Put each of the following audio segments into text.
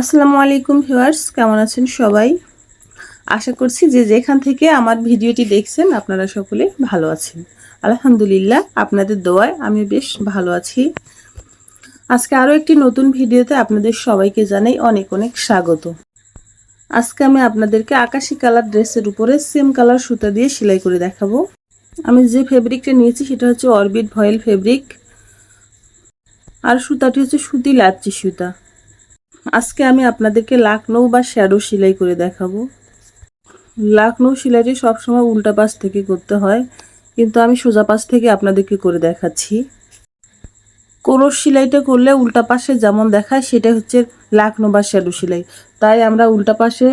আসসালামু আলাইকুম ভিউয়ার্স, কেমন আছেন সবাই? আশা করছি যে যেখান থেকে আমার ভিডিওটি দেখছেন আপনারা সকলে ভালো আছেন। আলহামদুলিল্লাহ, আপনাদের দোয়ায় আমি বেশ ভালো আছি। আজকে আরও একটি নতুন ভিডিওতে আপনাদের সবাইকে জানাই অনেক অনেক স্বাগত। আজকে আমি আপনাদেরকে আকাশি কালার ড্রেসের উপরে সেম কালার সুতা দিয়ে সেলাই করে দেখাবো। আমি যে ফেব্রিকটা নিয়েছি সেটা হচ্ছে অরবিট ভয়েল ফেব্রিক। আর সুতাটি হচ্ছে সুতি লাচ্চি সুতা। আজকে আমি আপনাদেরকে লাকনৌ বা শ্যাডো সেলাই করে দেখাবো। লাকনৌ সেলাইটি সবসময় উল্টা পাশ থেকে করতে হয়, কিন্তু আমি সোজা পাশ থেকে আপনাদেরকে করে দেখাচ্ছি। কোরস সেলাইটা করলে উল্টা পাশে যেমন দেখায় সেটা হচ্ছে লাকনো বা শ্যাডো সেলাই। তাই আমরা উল্টা পাশে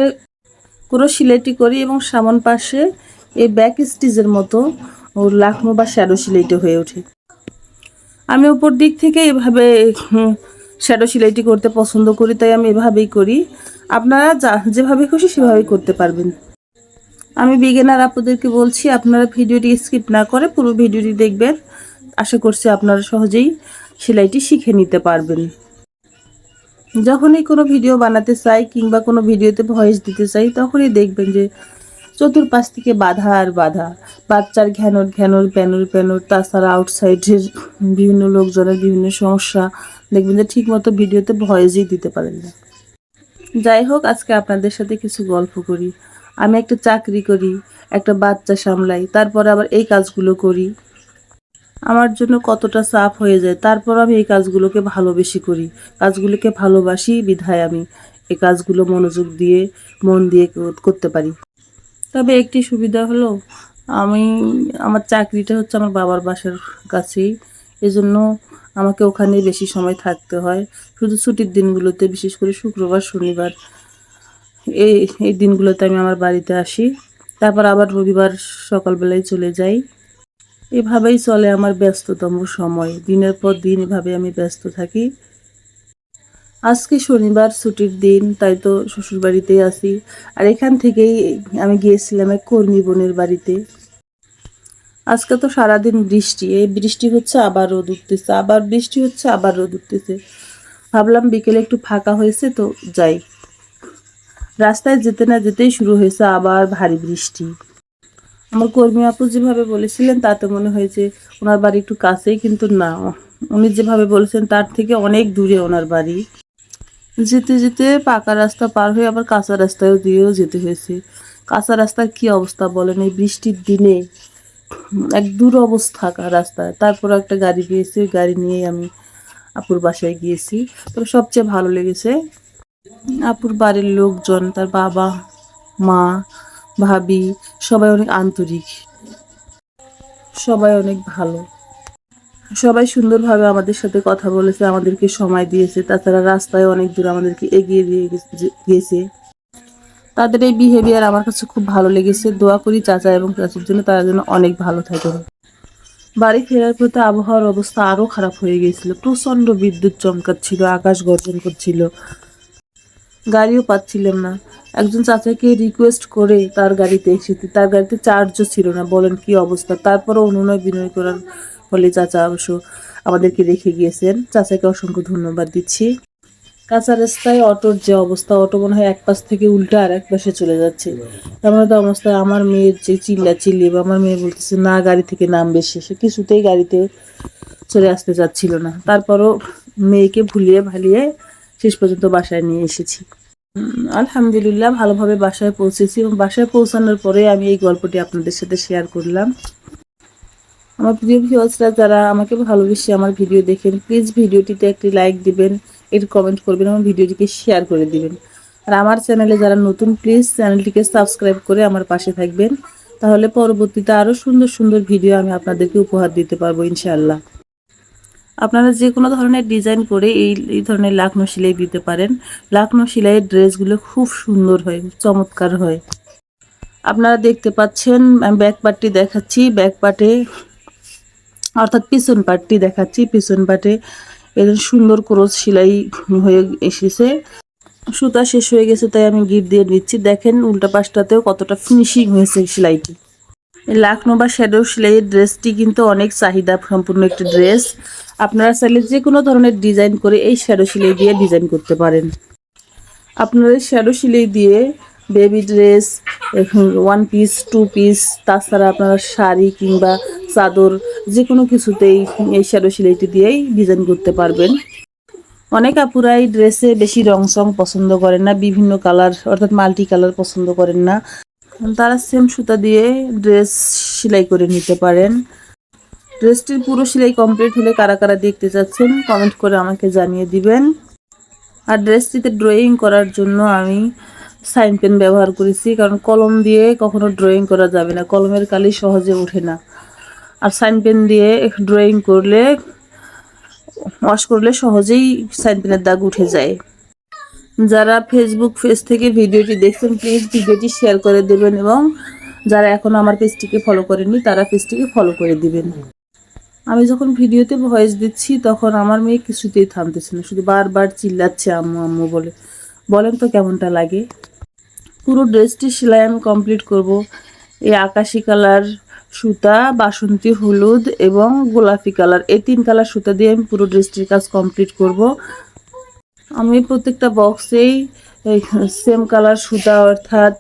কোরস সেলাইটি করি এবং সামন পাশে এই ব্যাক স্টিচের মতো ও লাকনো বা শ্যাডো সেলাইটা হয়ে ওঠে। আমি উপর দিক থেকে এভাবে শ্যাডো সেলাইটি করতে পছন্দ করি, তাই আমি এভাবেই করি। আপনারা যা, যেভাবে খুশি সেভাবেই করতে পারবেন। আমি বিগিনার আপুদেরকে বলছি, আপনারা ভিডিওটি স্কিপ না করে পুরো ভিডিওটি দেখবেন। আশা করছি আপনারা সহজেই সেলাইটি শিখে নিতে পারবেন। যখনই কোনো ভিডিও বানাতে চাই কিংবা কোনো ভিডিওতে ভয়েস দিতে চাই, তখনই দেখবেন যে চতুর্পাশ থেকে বাধা আর বাধা। বাচ্চার ঘ্যানোর ঘ্যানোর প্যানোর প্যানোর, তাছাড়া আউটসাইডের বিভিন্ন লোকজনের বিভিন্ন সমস্যা, দেখবেন যে ঠিকমতো ভিডিওতে ভয়েসই দিতে পারেন না। যাই হোক, আজকে আপনাদের সাথে কিছু গল্প করি। আমি একটা চাকরি করি, একটা বাচ্চা সামলাই, তারপরে আবার এই কাজগুলো করি। আমার জন্য কতটা চাপ হয়ে যায়, তারপর আমি এই কাজগুলোকে ভালোবেসে করি। কাজগুলোকে ভালোবাসি বিধায় আমি এই কাজগুলো মনোযোগ দিয়ে, মন দিয়ে করতে পারি। তবে একটি সুবিধা হলো আমি, আমার চাকরিটা হচ্ছে আমার বাবার বাসার কাছেই। এজন্য আমাকে ওখানে বেশি সময় থাকতে হয়। শুধু ছুটির দিনগুলোতে, বিশেষ করে শুক্রবার, শনিবার। এই এই দিনগুলোতে আমি আমার বাড়িতে আসি। তারপর আবার রবিবার সকালবেলায় চলে যাই। এভাবেই চলে আমার ব্যস্ততম সময়। দিনের পর দিন এভাবে আমি ব্যস্ত থাকি। আজকে শনিবার ছুটির দিন, তাই তো শ্বশুর বাড়িতেই আসি আর এখান থেকেই আমি গিয়েছিলাম এক কর্মী বোনের বাড়িতে। আজকে তো সারাদিন বৃষ্টি, এই বৃষ্টি হচ্ছে, আবার রোদ উঠতেছে, আবার বৃষ্টি হচ্ছে, আবার রোদ উঠতেছে। ভাবলাম বিকেলে একটু ফাঁকা হয়েছে, তো যাই। রাস্তায় যেতে না যেতেই শুরু হয়েছে আবার ভারী বৃষ্টি। আমার কর্মী আপু যেভাবে বলেছিলেন, তাতে মনে হয়েছে ওনার বাড়ি একটু কাছেই, কিন্তু না। উনি যেভাবে বলেছেন, তার থেকে অনেক দূরে ওনার বাড়ি। যেতে যেতে পাকা রাস্তা পার হয়ে আবার কাঁচা রাস্তায় দিয়েও যেতে হয়েছে। কাঁচা রাস্তার কি অবস্থা বলেন এই বৃষ্টির দিনে? এক দূর অবস্থা রাস্তায়। তারপর একটা গাড়ি পেয়েছি, ওই গাড়ি নিয়ে আমি আপুর বাসায় গিয়েছি। তবে সবচেয়ে ভালো লেগেছে আপুর বাড়ির লোকজন, তার বাবা, মা, ভাবি, সবাই অনেক আন্তরিক। সবাই অনেক ভালো। সবাই সুন্দরভাবে আমাদের সাথে কথা বলেছে, আমাদেরকে সময় দিয়েছে। তাছাড়া রাস্তায় অনেক দূর আমাদেরকে এগিয়ে দিয়ে গেছে তাদের এই বিহেভিয়ার আমার কাছে খুব ভালো লেগেছে। দোয়া করি চাচা এবং চাচির জন্য তারা যেন অনেক ভালো থাকে। বাড়ি ফেরার পথে আবহাওয়ার অবস্থা আরও খারাপ হয়ে গিয়েছিল। প্রচণ্ড বিদ্যুৎ চমকাচ্ছিল, আকাশ গর্জন করছিল। গাড়িও পাচ্ছিলাম না। একজন চাচাকে রিকোয়েস্ট করে তার গাড়িতে এসেছি। তার গাড়িতে চার্জও ছিল না। বলেন কি অবস্থা? তারপরও অনুনয় বিনয় করার ফলে চাচা অবশ্য আমাদেরকে রেখে গিয়েছেন, চাচাকে অসংখ্য ধন্যবাদ দিচ্ছি। কাঁচা রাস্তায় অটোর যে অবস্থা, অটো মনে হয় এক পাশ থেকে উল্টা আর এক পাশে চলে যাচ্ছে। তেমন তো অবস্থায় আমার মেয়ের যে চিল্লা চিল্লি বা আমার মেয়ে বলতেছে, না, গাড়ি থেকে নামবে সে। সে কিছুতেই গাড়িতে চলে আসতে চাচ্ছিল না। তারপরও মেয়েকে ভুলিয়ে ভালিয়ে শেষ পর্যন্ত বাসায় নিয়ে এসেছি। আলহামদুলিল্লাহ, ভালোভাবে বাসায় পৌঁছেছি এবং বাসায় পৌঁছানোর পরে আমি এই গল্পটি আপনাদের সাথে শেয়ার করলাম। আমার প্রিয় ভিউয়ার্সরা যারা আমাকে ভালোবেসে আমার ভিডিও দেখেন প্লিজ ভিডিওটিতে একটি লাইক দিবেন, একটি কমেন্ট করবেন, এবং ভিডিওটিকে শেয়ার করে দিবেন। আর আমার চ্যানেলে যারা নতুন প্লিজ চ্যানেলটিকে সাবস্ক্রাইব করে আমার পাশে থাকবেন। তাহলে পরবর্তীতে আরও সুন্দর সুন্দর ভিডিও আমি আপনাদেরকে উপহার দিতে পারব, ইনশাআল্লাহ। আপনারা যে কোনো ধরনের ডিজাইন করে এই এই ধরনের লাকনো সেলাই দিতে পারেন। লাকনো সেলাইয়ের ড্রেসগুলো খুব সুন্দর হয় চমৎকার হয়। আপনারা দেখতে পাচ্ছেন ব্যাক পার্টটি দেখাচ্ছি। ব্যাক পার্টে অর্থাৎ পিছন পাটটি দেখাচ্ছি, পিছন পাটে এর সুন্দর ক্রোচ সেলাই হয়ে এসেছে। সুতা শেষ হয়ে গেছে, তাই আমি গিট দিয়ে নিচ্ছি। দেখেন উল্টা পাশটাতেও কতটা ফিনিশিং হয়েছে সেলাইটি। লাখনো বা শ্যাডো সেলাইয়ের ড্রেসটি কিন্তু অনেক চাহিদা সম্পূর্ণ একটি ড্রেস আপনারা চাইলে যে কোনো ধরনের ডিজাইন করে এই শ্যাডো সেলাই দিয়ে ডিজাইন করতে পারেন। আপনারা শ্যাডো সিলাই দিয়ে baby dress one piece two piece তাছাড়া আপনারা শাড়ি কিংবা চাদর যে কোনো কিছুতেই এই শ্যাডো সিলাইটি দিয়েই ডিজাইন করতে পারবেন। অনেক আপুরাই ড্রেসে বেশি রং সং পছন্দ করেন না, বিভিন্ন কালার অর্থাৎ মাল্টি কালার পছন্দ করেন না। তারা সেম সুতা দিয়ে ড্রেস সেলাই করে নিতে পারেন। ড্রেসটির পুরো সেলাই কমপ্লিট হলে কারা কারা দেখতে চাচ্ছেন কমেন্ট করে আমাকে জানিয়ে দিবেন। আর ড্রেসটিতে ড্রয়িং করার জন্য আমি সাইন পেন ব্যবহার করেছি, কারণ কলম দিয়ে কখনো ড্রয়িং করা যাবে না, কলমের কালি সহজে ওঠে না। আর সাইন পেন দিয়ে ড্রয়িং করলে ওয়াশ করলে সহজেই সাইন পেনের দাগ উঠে যায়। যারা ফেসবুক পেজ থেকে ভিডিওটি দেখছেন প্লিজ ভিডিওটি শেয়ার করে দেবেন এবং যারা এখনও আমার পেজটিকে ফলো করেননি, তারা পেজটিকে ফলো করে দিবেন। আমি যখন ভিডিওতে ভয়েস দিচ্ছি, তখন আমার মেয়ে কিছুতেই থামতেছে না, শুধু বারবার চিল্লাচ্ছে আম্মু আম্মু বলে, বলেন তো কেমনটা লাগে? পুরো ড্রেসটি সেলাই আমি কমপ্লিট করব। এই আকাশি কালার সুতা, বাসন্তী, হলুদ এবং গোলাপি কালার। এই তিন কালার সুতা দিয়ে আমি পুরো ড্রেসটির কাজ কমপ্লিট করব। আমি প্রত্যেকটা বক্সেই সেম কালার সুতা অর্থাৎ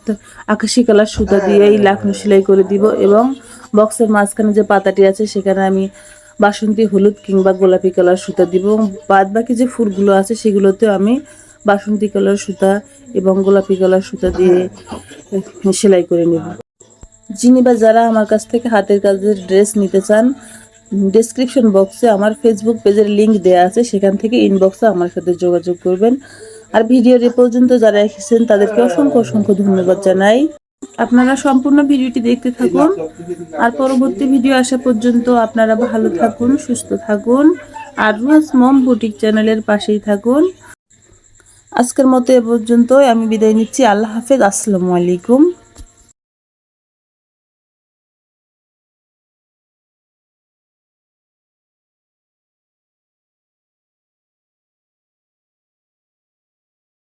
আকাশি কালার সুতা দিয়েই লাখনো সেলাই করে দিব এবং বক্সের মাঝখানে যে পাতাটি আছে সেখানে আমি বাসন্তী, হলুদ কিংবা গোলাপি কালার সুতা দিব। বাদ বাকি যে ফুলগুলো আছে সেগুলোতেও আমি বাসন্তী কালার সুতা এবং গোলাপি কালার সুতা দিয়ে সেলাই করে নেব। যিনি বা যারা আমার কাছ থেকে হাতের কাজের ড্রেস নিতে চান ডেসক্রিপশন বক্সে আমার ফেসবুক পেজের লিংক দেওয়া আছে, সেখান থেকে ইনবক্সে আমার সাথে যোগাযোগ করবেন। আর ভিডিওর এ পর্যন্ত যারা এসেছেন, তাদেরকে অসংখ্য অসংখ্য ধন্যবাদ জানাই। আপনারা সম্পূর্ণ ভিডিওটি দেখতে থাকুন। আর পরবর্তী ভিডিও আসা পর্যন্ত আপনারা ভালো থাকুন, সুস্থ থাকুন। আর রুহাস মম বুটিক চ্যানেলের পাশেই থাকুন। আজকের মতো এ পর্যন্তই। আমি বিদায় নিচ্ছি। আল্লাহ হাফেজ। আসসালামু আলাইকুম।